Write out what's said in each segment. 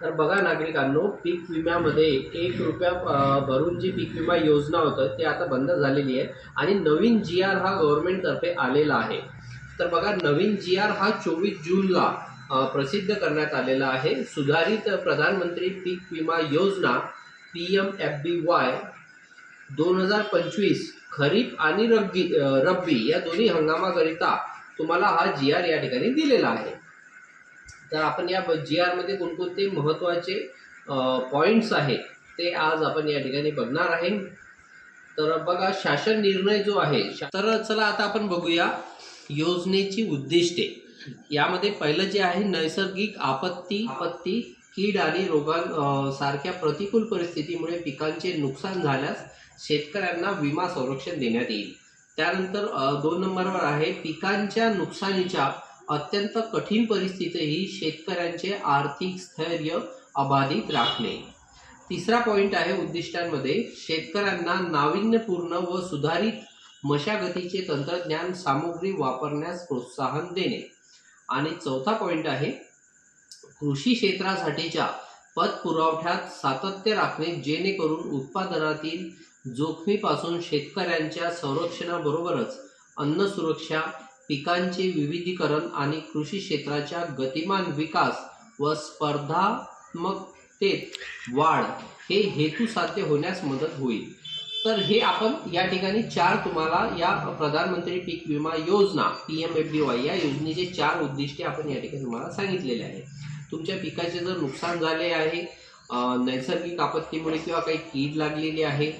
तर बघा नागरिकांनो पीक विम्यामध्ये एक रुपया भरून जी पीक विमा योजना होतं ते आता बंद झालेली आहे आणि नवीन जी आर हा गव्हर्नमेंटतर्फे आलेला आहे. तर बघा नवीन जी आर हा चोवीस जूनला प्रसिद्ध करण्यात आलेला आहे. सुधारित प्रधानमंत्री पीक विमा योजना P M F B Y दोन हजार पंचवीस खरीप आणि रब्बी रब्बी या दोन्ही हंगामाकरिता तुम्हाला हा जी आर या ठिकाणी दिलेला आहे. तर आपण या जी आरमध्ये कोणकोणते महत्त्वाचे पॉईंट्स आहेत ते आज आपण या ठिकाणी बघणार आहे. तर बघा शासन निर्णय जो आहे शा- तर चला आता आपण बघूया योजनेची उद्दिष्टे. यामध्ये पहिलं जे आहे नैसर्गिक आपत्ती आपत्ती कीड आणि रोगां सारख्या प्रतिकूल परिस्थितीमुळे पिकांचे नुकसान झाल्यास शेतकऱ्यांना विमा संरक्षण देण्यात येईल. त्यानंतर दोन नंबरवर आहे पिकांच्या नुकसानीच्या अत्यंत कठीण परिस्थितीतही शेतकऱ्यांचे आर्थिक स्थैर्य अबाधित राखणे तिसरा पॉईंट आहे उद्दिष्टांमध्ये. शेतकऱ्यांना नाविन्यपूर्ण व सुधारित मशागतीचे तंत्रज्ञान सामुग्री वापरण्यास प्रोत्साहन देणे. आणि चौथा पॉईंट आहे कृषी क्षेत्रासाठीच्या पतपुरवठ्यात सातत्य राखणे जेणेकरून उत्पादनातील जोखमीपासून शेतकऱ्यांच्या संरक्षणाबरोबरच अन्न सुरक्षा पिकांचे विविधीकरण आणि कृषी क्षेत्राच्या गतिमान विकास व स्पर्धात्मकतेत वाढ हे हेतू साध्य होण्यास मदत होईल. तर हे आपण या ठिकाणी चार तुम्हाला या प्रधानमंत्री पीक विमा योजना P M F D Y या योजनेचे चार उद्दिष्टे आपण या ठिकाणी तुम्हाला सांगितलेले आहे तुमच्या पिकाचे जर नुकसान झाले आहे नैसर्गिक आपत्तीमुळे किंवा काही कीड लागलेली आहे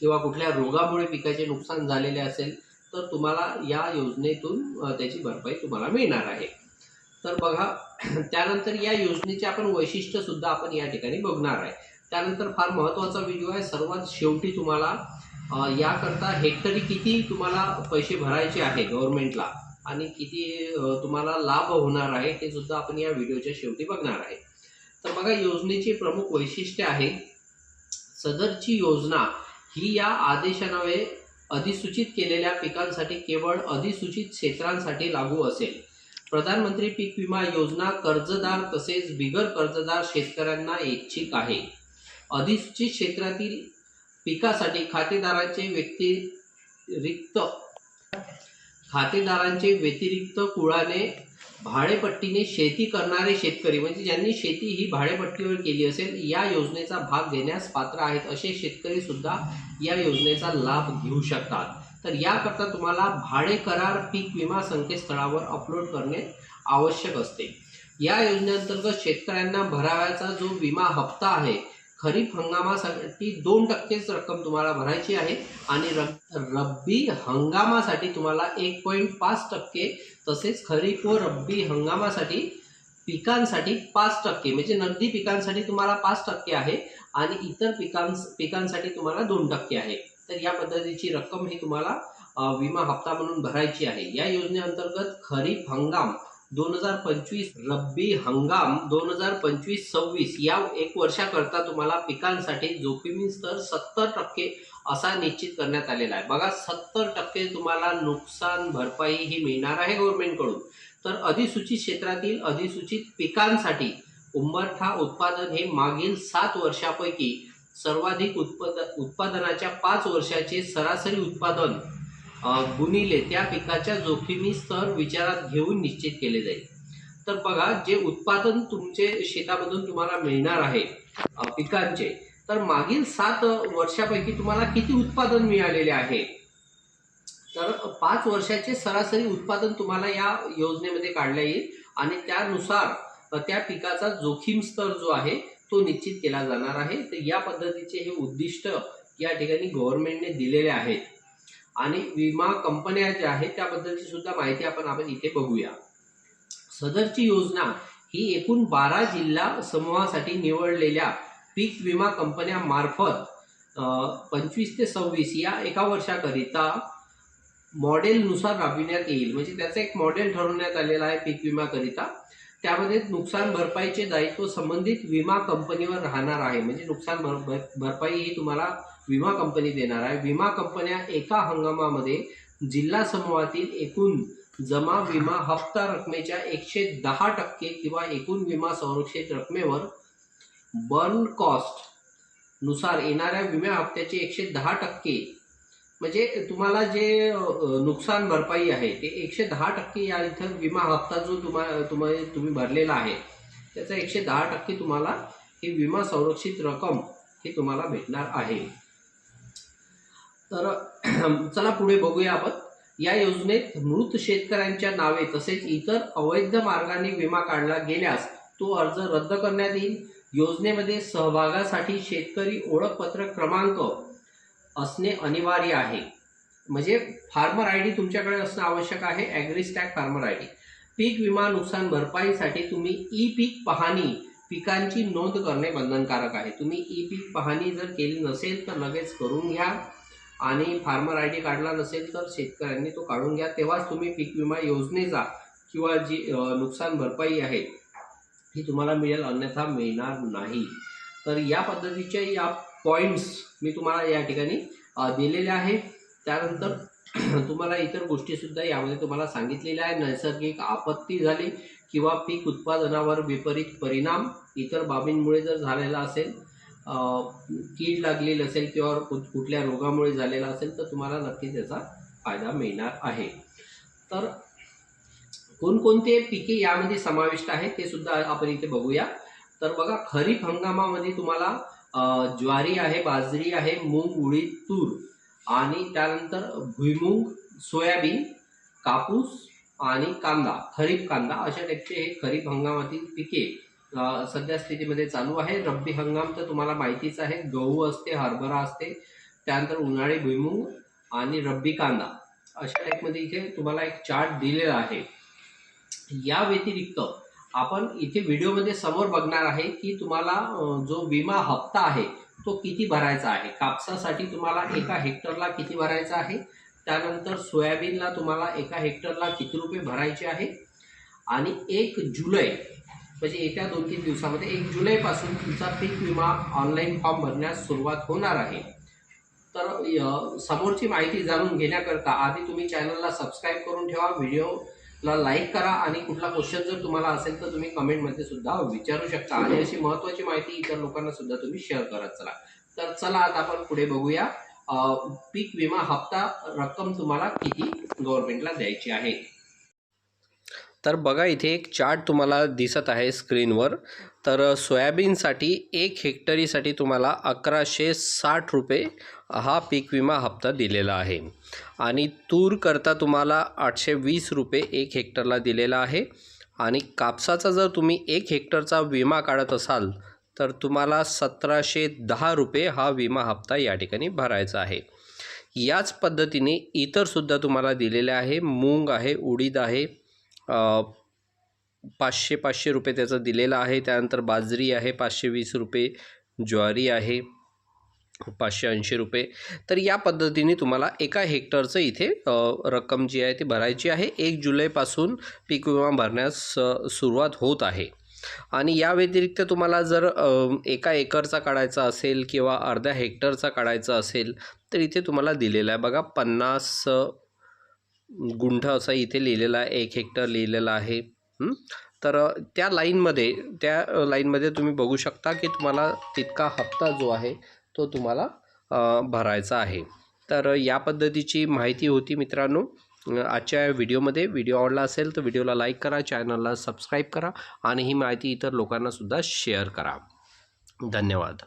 किंवा कुठल्या रोगामुळे पिकाचे नुकसान झालेले असेल तर तुम्हाला या योजनेतून त्याची भरपाई तुम्हाला मिळणार आहे. तर बघा त्यानंतर या योजनेचे आपण वैशिष्ट्य सुद्धा आपण या ठिकाणी बघणार आहे. त्यानंतर फार महत्त्वाचा व्हिडिओ आहे सर्वात शेवटी तुम्हाला याकरता हेक्टरी किती तुम्हाला पैसे भरायचे आहे गव्हर्नमेंटला आणि किती तुम्हाला लाभ होणार आहे हे सुद्धा आपण या व्हिडिओच्या शेवटी बघणार आहे. तर बघा योजनेची प्रमुख वैशिष्ट्य आहे सदरची योजना ही या आदेशान्वये अधिसूचित केलेल्या पिकांसाठी केवळ अधिसूचित क्षेत्रांसाठी लागू असेल. प्रधानमंत्री पीक विमा योजना कर्जदार तसेच बिगर कर्जदार शेतकऱ्यांना ऐच्छिक आहे. अधिसूचित क्षेत्रातील पिकासाठी खातेदारांचे व्यतिरिक्त खातेदारांचे व्यतिरिक्त कुळाने भाडेपट्टीने शेती करणारे शेतकरी म्हणजे ज्यांनी शेती ही भाडेपट्टीवर केली असेल या योजनेचा भाग घेण्यास पात्र आहेत असे शेतकरी सुद्धा या योजनेचा लाभ घेऊ शकतात. तर याकरता तुम्हाला भाडे करार पीक विमा संकेतस्थळावर अपलोड करणे आवश्यक असते. या योजनेअंतर्गत शेतकऱ्यांना भराव्याचा जो विमा हप्ता आहे खरीप हंगामासाठी दोन टक्केच रक्कम तुम्हाला भरायची आहे आणि रब्बी हंगामासाठी तुम्हाला एक पॉईंट पाच टक्के तसेच खरीप व रब्बी हंगामासाठी पिकांसाठी पाच टक्के म्हणजे नगदी पिकांसाठी तुम्हाला पाच टक्के आहे आणि इतर पिकांस पिकांसाठी तुम्हाला दोन टक्के आहे. तर या पद्धतीची रक्कम ही तुम्हाला विमा हप्ता म्हणून भरायची आहे. या योजनेअंतर्गत खरीप हंगाम दोन हजार पंचवीस रब्बी हंगाम दोन हजार पंचवीस सव्वीस या एक वर्षाकरता तुम्हाला पिकांसाठी जोखीमी स्तर सत्तर टक्के असा निश्चित करण्यात आलेला आहे. बघा सत्तर टक्के तुम्हाला नुकसान भरपाई ही मिळणार आहे गव्हर्नमेंटकडून तर अधिसूचित क्षेत्रातील अधिसूचित पिकांसाठी उंबरठा उत्पादन हे मागील सात वर्षापैकी सर्वाधिक उत्पाद उत्पादनाच्या पाच वर्षाचे सरासरी उत्पादन गुणिले त्या पिकाच्या जोखीमी स्तर विचारात घेऊन निश्चित केले जाईल. तर बघा जे उत्पादन तुमचे शेतामधून तुम्हाला मिळणार आहे पिकांचे तर मागील सात वर्षापैकी तुम्हाला किती उत्पादन मिळालेले आहे? तर पाच वर्षाचे सरासरी उत्पादन तुम्हाला या योजनेमध्ये काढल्या येईल आणि त्यानुसार त्या पिकाचा जोखीम स्तर जो आहे तो निश्चित केला जाणार आहे. तर या पद्धतीचे हे उद्दिष्ट या ठिकाणी गव्हर्नमेंटने दिलेले आहेत. आणि विमा कंपन्या ज्या आहेत त्याबद्दलची सुद्धा माहिती आपण आपण इथे बघूया. सदरची योजना ही एकूण बारा जिल्हा समूहासाठी निवडलेल्या पीक विमा कंपन्यामार्फत पंचवीस ते सव्वीस या एका वर्षाकरिता मॉडेलनुसार राबविण्यात येईल. म्हणजे त्याचं एक मॉडेल ठरवण्यात आलेलं आहे पीक विमाकरिता त्यामध्ये नुकसान भरपाईचे दायित्व संबंधित विमा कंपनीवर राहणार आहे. म्हणजे नुकसान भर भर- भरपाई ही तुम्हाला विमा कंपनी देणार आहे. विमा कंपन्या एका हंगामामध्ये जिल्हा समूहातील एकूण जमा विमा हप्ता रकमेच्या एकशे दहा टक्के किंवा एकूण विमा संरक्षित रकमेवर बर्न कॉस्टनुसार येणाऱ्या विमा हप्त्याचे एकशे दहा टक्के म्हणजे तुम्हाला जे नुकसान भरपाई आहे ते एकशे दहा टक्के या इथं विमा हप्ता जो तुम्हाला तुम्हाला तुम्ही भरलेला आहे त्याचा एकशे दहा टक्के तुम्हाला ही विमा संरक्षित रक्कम ही तुम्हाला भेटणार आहे. तर चला पुढे बघूया आपण. या योजनेत मृत शेतकऱ्यांच्या नावे तसेच इतर अवैध मार्गाने विमा काढला गेल्यास तो अर्ज रद्द करण्यात येईल. योजनेमध्ये सहभागासाठी शेतकरी ओळखपत्र क्रमांक असणे अनिवार्य आहे. म्हणजे फार्मर आय डी तुमच्याकडे असणं आवश्यक आहे. Agristack farmer I D. पीक विमा नुकसान भरपाईसाठी तुम्ही ई पीक पाहणी पिकांची नोंद करणे बंधनकारक आहे. तुम्ही ई पीक पाहणी जर केली नसेल तर लगेच करून घ्या. आणि फार्मर आय डी काढला नसेल तर शेतकऱ्यांनी तो काढून घ्या. तेव्हाच तुम्ही पीक विमा योजनेचा किंवा जी नुकसान भरपाई आहे ही तुम्हाला मिळेल. अन्यथा मिळणार नाही. तर या पद्धतीच्या या पॉईंट्स मी तुम्हाला या ठिकाणी दिलेले आहे. त्यानंतर तुम्हाला इतर गोष्टीसुद्धा यामध्ये तुम्हाला सांगितलेल्या आहे. नैसर्गिक आपत्ती झाली किंवा पीक उत्पादनावर विपरीत परिणाम इतर बाबींमुळे जर झालेला असेल कीड लागलेली असेल किंवा कुठल्या रोगामुळे झालेला असेल तर तुम्हाला नक्कीच याचा फायदा मिळणार आहे. तर कोणकोणते पिके यामध्ये समाविष्ट आहेत ते सुद्धा आपण इथे बघूया. तर बघा खरीप हंगामामध्ये तुम्हाला ज्वारी आहे बाजरी आहे मूग उडीद तूर आणि त्यानंतर भुईमुग सोयाबीन कापूस आणि कांदा खरीप कांदा अशा टाईपचे हे खरीप हंगामातील पिके सध्या स्थितीमध्ये चालू आहे. रब्बी हंगाम तर तुम्हाला माहितीच आहे गहू असते हरभरा असते त्यानंतर उन्हाळी भुईमुग आणि रब्बी कांदा. अशा टाईपमध्ये इथे तुम्हाला एक चार्ट दिलेला आहे. या व्यतिरिक्त आपण इथे व्हिडिओमध्ये समोर बघणार आहे की तुम्हाला जो विमा हप्ता आहे तो किती भरायचा आहे? कापसासाठी तुम्हाला एका हेक्टरला किती भरायचा आहे? त्यानंतर सोयाबीनला तुम्हाला एका हेक्टरला किती रुपये भरायचे आहे? आणि एक जुलै म्हणजे येत्या दोन तीन दिवसामध्ये एक जुलैपासून तुमचा पीक विमा ऑनलाईन फॉर्म भरण्यास सुरुवात होणार आहे. तर समोरची माहिती जाणून घेण्याकरता आधी तुम्ही चॅनलला सबस्क्राईब करून ठेवा. व्हिडिओ ला लाईक करा आणि कुठला क्वेश्चन जर तुम्हाला असेल तर तुम्ही कमेंटमध्ये सुद्धा विचारू शकता. आणि अशी महत्त्वाची माहिती इतर लोकांना सुद्धा तुम्ही शेअर करत चला. तर चला आता आपण पुढे बघूया. पीक विमा हप्ता रक्कम तुम्हाला किती गव्हर्नमेंटला द्यायची आहे? तर बघा इथे एक चार्ट तुम्हाला दिसत आहे स्क्रीनवर तर सोयाबीनसाठी एक हेक्टरीसाठी तुम्हाला अकराशे साठ रुपये हा पीक विमा हप्ता दिलेला आहे. आणि तूर करता तुम्हाला आठशे वीस रुपये एक हेक्टरला दिलेला आहे. आणि कापसाचा जर तुम्ही एक हेक्टरचा विमा काढत असाल तर तुम्हाला सतराशे दहा रुपये हा विमा हप्ता या ठिकाणी भरायचा आहे. याच पद्धतीने इतरसुद्धा तुम्हाला दिलेले आहे. मूंग आहे उडीद आहे पाचशे पाचशे रुपये त्याचं दिलेलं आहे. त्यानंतर बाजरी आहे पाचशे वीस रुपये. ज्वारी आहे. पाचशे ऐंशी रुपये. तर या पद्धतीने तुम्हाला एका हेक्टरचं इथे रक्कम जी आहे ती भरायची आहे. एक जुलैपासून पीक विमा भरण्यास सुरुवात होत आहे. आणि या व्यतिरिक्त तुम्हाला जर एका एकरचा काढायचा असेल किंवा अर्ध्या हेक्टरचा काढायचा असेल तर इथे तुम्हाला दिलेला आहे. बघा पन्नास गुंठ असा इथे लिहिलेला आहे. एक हेक्टर लिहिलेलं आहे. तर त्या लाईनमध्ये त्या लाईनमध्ये तुम्ही बघू शकता की तुम्हाला तितका हप्ता जो आहे तो तुम्हाला भरायचा आहे. तर या पद्धतीची माहिती होती मित्रांनो. आजच्या व्हिडिओमध्ये व्हिडिओ आवडला असेल तर व्हिडिओला लाईक करा चॅनलला सबस्क्राईब करा आणि ही माहिती इतर लोकांनासुद्धा शेअर करा. धन्यवाद.